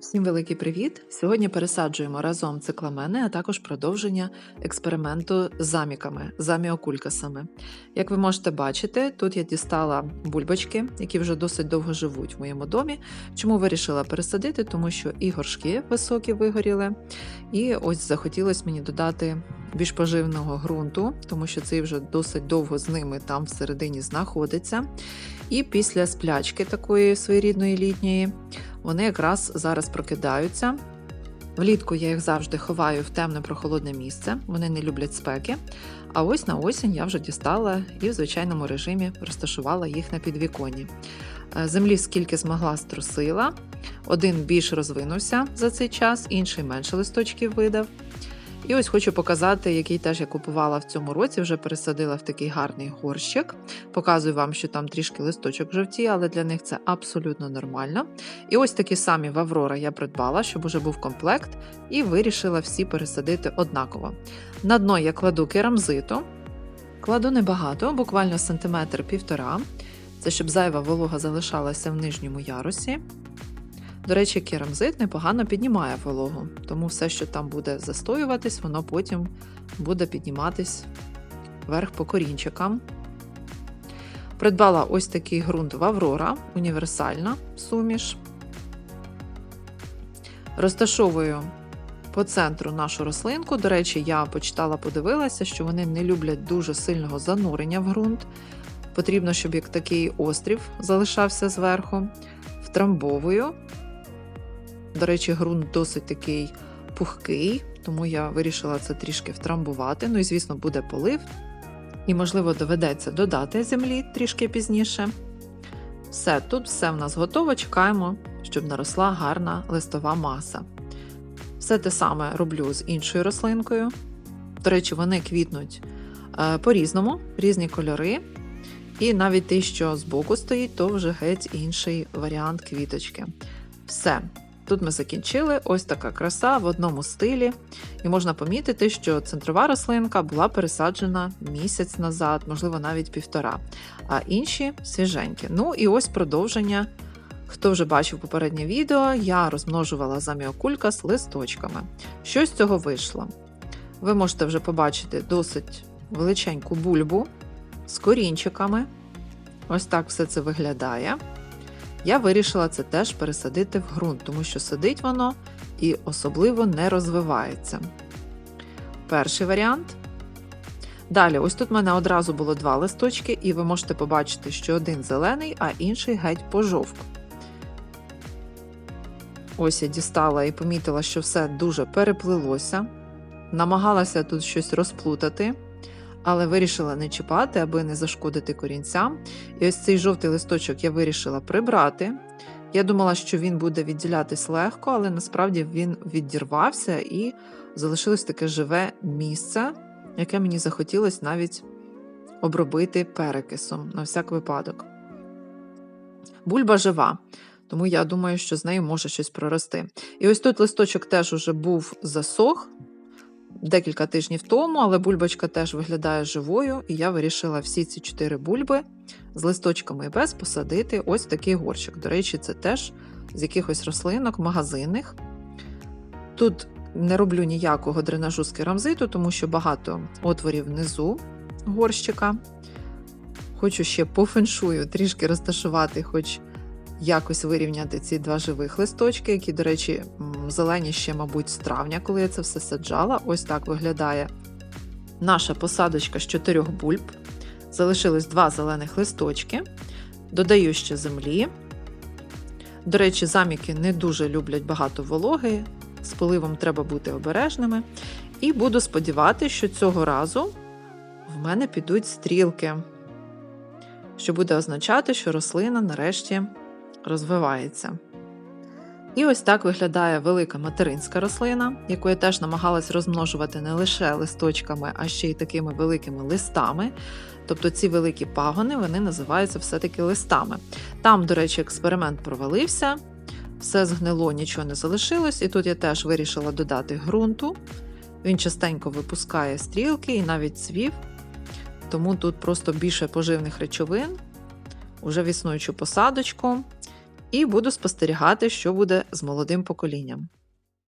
Всім великий привіт! Сьогодні пересаджуємо разом цикламени, а також продовження експерименту з заміками, заміокулькасами. Як ви можете бачити, тут я дістала бульбочки, які вже досить довго живуть в моєму домі. Чому вирішила пересадити? Тому що і горшки високі вигоріли, і ось захотілося мені додати більш поживного ґрунту, тому що цей вже досить довго з ними там всередині знаходиться. І після сплячки такої своєрідної літньої вони якраз зараз прокидаються. Влітку я їх завжди ховаю в темне прохолодне місце, вони не люблять спеки. А ось на осінь я вже дістала і в звичайному режимі розташувала їх на підвіконні. Е, Землі скільки змогла струсила, один більш розвинувся за цей час, інший менше листочків видав. І ось хочу показати, який теж я купувала в цьому році, вже пересадила в такий гарний горщик. Показую вам, що там трішки листочок жовті, але для них це абсолютно нормально. І ось такі самі в Аврора я придбала, щоб уже був комплект, і вирішила всі пересадити однаково. На дно я кладу керамзиту, кладу небагато, буквально сантиметр півтора. Це щоб зайва волога залишалася в нижньому ярусі. До речі, керамзит непогано піднімає вологу, тому все, що там буде застоюватись, воно потім буде підніматись вверх по корінчикам. Придбала ось такий ґрунт в Аврора, універсальна суміш. Розташовую по центру нашу рослинку. До речі, я почитала, подивилася, що вони не люблять дуже сильного занурення в ґрунт. Потрібно, щоб як такий острів залишався зверху. Втрамбовую. До речі, ґрунт досить такий пухкий, тому я вирішила це трішки втрамбувати. Ну і, звісно, буде полив. І, можливо, доведеться додати землі трішки пізніше. Все, тут все в нас готово. Чекаємо, щоб наросла гарна листова маса. Все те саме роблю з іншою рослинкою. До речі, вони квітнуть е, по-різному, різні кольори. І навіть те, що збоку стоїть, то вже геть інший варіант квіточки. Все. Тут ми закінчили ось така краса в одному стилі, і можна помітити, що центрова рослинка була пересаджена місяць назад, можливо, навіть півтора, а інші свіженькі. Ну і ось продовження. Хто вже бачив попереднє відео, я розмножувала заміокулька з листочками. Що з цього вийшло? Ви можете вже побачити досить величеньку бульбу з корінчиками. Ось так все це виглядає. Я вирішила це теж пересадити в ґрунт, тому що сидить воно і особливо не розвивається. Перший варіант. Далі, ось тут в мене одразу було два листочки, і ви можете побачити, що один зелений, а інший геть пожовк. Ось я дістала і помітила, що все дуже переплилося. Намагалася тут щось розплутати, але вирішила не чіпати, аби не зашкодити корінцям. І ось цей жовтий листочок я вирішила прибрати. Я думала, що він буде відділятись легко, але насправді він відірвався і залишилось таке живе місце, яке мені захотілося навіть обробити перекисом на всяк випадок. Бульба жива, тому я думаю, що з нею може щось прорости. І ось тут листочок теж уже був засох декілька тижнів тому, але бульбочка теж виглядає живою, і я вирішила всі ці чотири бульби з листочками і без посадити ось такий горщик. До речі, це теж з якихось рослинок, магазинних. Тут не роблю ніякого дренажу з керамзиту, тому що багато отворів внизу горщика. Хочу ще по феншую трішки розташувати, хоч якось вирівняти ці два живих листочки, які, до речі, зелені ще, мабуть, з травня, коли я це все саджала. Ось так виглядає наша посадочка з чотирьох бульб. Залишилось два зелених листочки. Додаю ще землі. До речі, заміки не дуже люблять багато вологи, з поливом треба бути обережними. І буду сподіватися, що цього разу в мене підуть стрілки, що буде означати, що рослина нарешті розвивається. І ось так виглядає велика материнська рослина, яку я теж намагалась розмножувати не лише листочками, а ще й такими великими листами. Тобто ці великі пагони вони називаються все-таки листами. Там, до речі, експеримент провалився, все згнило, нічого не залишилось, і тут я теж вирішила додати ґрунту. Він частенько випускає стрілки і навіть цвів, тому тут просто більше поживних речовин, уже в існуючу посадочку. І буду спостерігати, що буде з молодим поколінням.